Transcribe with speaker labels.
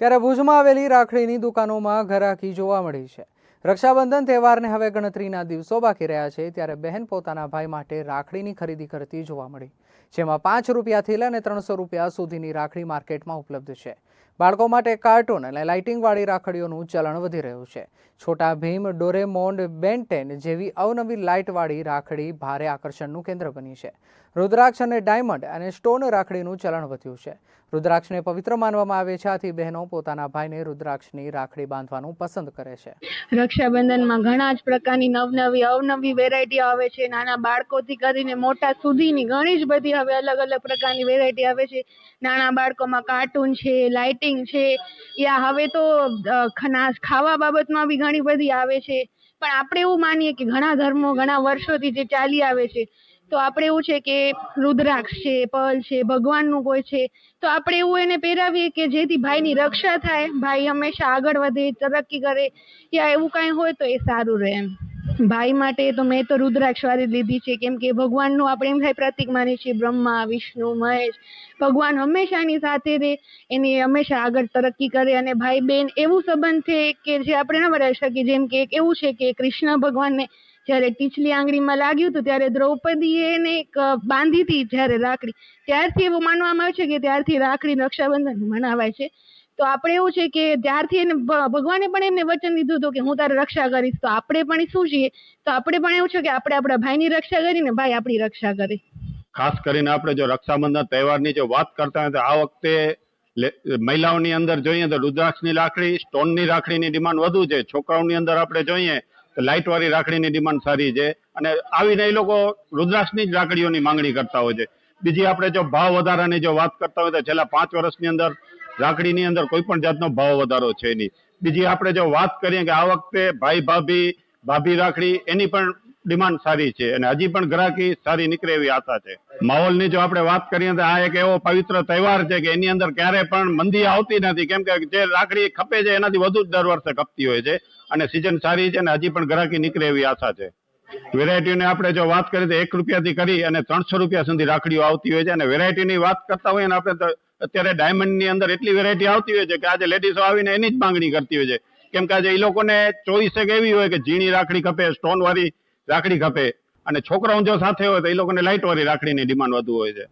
Speaker 1: ત્યારે ભુજમાં આવેલી રાખડીની દુકાનોમાં ઘરાકી જોવા મળી છે. રક્ષાબંધન તહેવારને હવે ગણતરીના દિવસો બાકી રહ્યા છે, ત્યારે બહેન પોતાના ભાઈ માટે રાખડીની ખરીદી કરતી જોવા મળી. જેમાં પાંચ રૂપિયાથી લઈને ત્રણસો રૂપિયા સુધીની રાખડી માર્કેટમાં ઉપલબ્ધ છે. બાળકો માટે કાર્ટૂન અને લાઇટિંગવાળી રાખડીઓનું ચલણ વધી રહ્યું છે. છોટા ભીમ ડોરેમોન્ડ બેન્ટેન જેવી અવનવી લાઇટવાળી રાખડી ભારે આકર્ષણનું કેન્દ્ર બની છે. રુદ્રાક્ષ અને ડાયમંડ અને સ્ટોન રાખડીનું ચલણ વધ્યું છે. રુદ્રાક્ષને પવિત્ર માનવામાં આવે છે. આથી બહેનો પોતાના ભાઈને રુદ્રાક્ષની રાખડી બાંધવાનું પસંદ કરે છે.
Speaker 2: રક્ષાબંધનમાં ઘણા જ પ્રકારની નવનવી અવનવી વેરાયટી આવે છે. નાના બાળકોથી કરીને મોટા સુધીની ઘણી જ બધી હવે અલગ અલગ પ્રકારની વેરાયટી આવે છે. નાના બાળકોમાં કાર્ટૂન છે લાઇટિંગ છે. યા હવે તો ખાવા બાબતમાં બી ઘણી બધી આવે છે. પણ આપણે એવું માનીએ કે ઘણા ધર્મો ઘણા વર્ષોથી જે ચાલી આવે છે. તો આપણે એવું છે કે રુદ્રાક્ષ છે, પલ છે, ભગવાનનું કોઈ છે. તો આપણે એવું એને પહેરાવીએ કે જેથી ભાઈની રક્ષા થાય, ભાઈ હંમેશા આગળ વધે, તરક્કી કરે. યા એવું કાંઈ હોય તો એ સારું રહે એમ. ભાઈ માટે તો મેં તો રુદ્રાક્ષ વાળી લીધી છે, કેમ કે ભગવાનનું આપણે એમ થાય પ્રતિક માની છીએ, બ્રહ્મા, વિષ્ણુ, મહેશ. ભગવાન હંમેશા એની સાથે રહે, એની હંમેશા આગળ તરક્કી કરે અને ભાઈ બેન એવું સંબંધ છે કે જે આપણે ન બનાવી શકીએ, જેમ કે એવું છે કે કૃષ્ણ ભગવાનને જ્યારે ટીચલી આંગળીમાં લાગ્યું હતું, ત્યારે દ્રૌપદીએ એને એક બાંધી હતી જ્યારે રાખડી ત્યારથી એવું માનવામાં આવે છે કે ત્યારથી રાખડી રક્ષાબંધન મનાવાય છે. તો આપણે એવું છે કે ત્યારથી એને ભગવાને પણ એમને વચન દીધું હતું કે હું તારી રક્ષા કરીશ. તો આપણે પણ શું છીએ? તો આપણે પણ એવું છે કે આપણે આપણા ભાઈની રક્ષા કરીને ભાઈ આપણી રક્ષા કરે.
Speaker 3: ખાસ કરીને આપણે જો રક્ષાબંધન તહેવારની જો વાત કરતા હોય તો આ વખતે મહિલાઓની અંદર જોઈએ તો રુદ્રાક્ષની રાખડી, સ્ટોનની રાખડીની ડિમાન્ડ વધુ છે. છોકરાઓની અંદર આપણે જોઈએ તો લાઇટ વાળી રાખડીની ડિમાન્ડ સારી છે. અને આવીને એ લોકો રુદ્રાક્ષની જ રાખડીઓની માંગણી કરતા હોય છે. બીજી આપણે જો ભાવ વધારાની જો વાત કરતા હોય તો છેલ્લા પાંચ વર્ષની અંદર રાખડીની અંદર કોઈ પણ જાતનો ભાવ વધારો છે નહીં. બીજી આપણે જો વાત કરીએ કે આ વખતે ભાઈ ભાભી ભાભી રાખડી, એની પણ ડિમાન્ડ સારી છે અને હજી પણ ગ્રાહકી સારી નીકળે એવી આશા છે. માહોલની જો આપણે વાત કરીએ તો આ એક એવો પવિત્ર તહેવાર છે કે એની અંદર ક્યારે પણ મંદી આવતી નથી. કેમ કે જે રાખડી ખપે છે એનાથી વધુ જ દર વર્ષે ખપતી હોય છે અને સિઝન સારી છે અને હજી પણ ગ્રાહકી નીકળે એવી આશા છે. વેરાયટીની આપણે જો વાત કરીએ તો એક રૂપિયાથી કરી અને ત્રણસો રૂપિયા સુધી રાખડીઓ આવતી હોય છે. અને વેરાયટીની વાત કરતા હોઈએ ને આપણે અત્યારે અત્યારે ડાયમંડની અંદર એટલી વેરાયટી આવતી હોય છે કે આજે લેડીઝો આવીને એની જ માંગણી કરતી હોય છે. કેમ કે આજે એ લોકોને ચોઈસ એક એવી હોય કે ઝીણી રાખડી ખપે સ્ટોન વાળી રાખડી ખપે. અને છોકરાઓ જો સાથે હોય તો એ લોકોને લાઇટ વાળી રાખડીની ડિમાન્ડ વધુ હોય છે.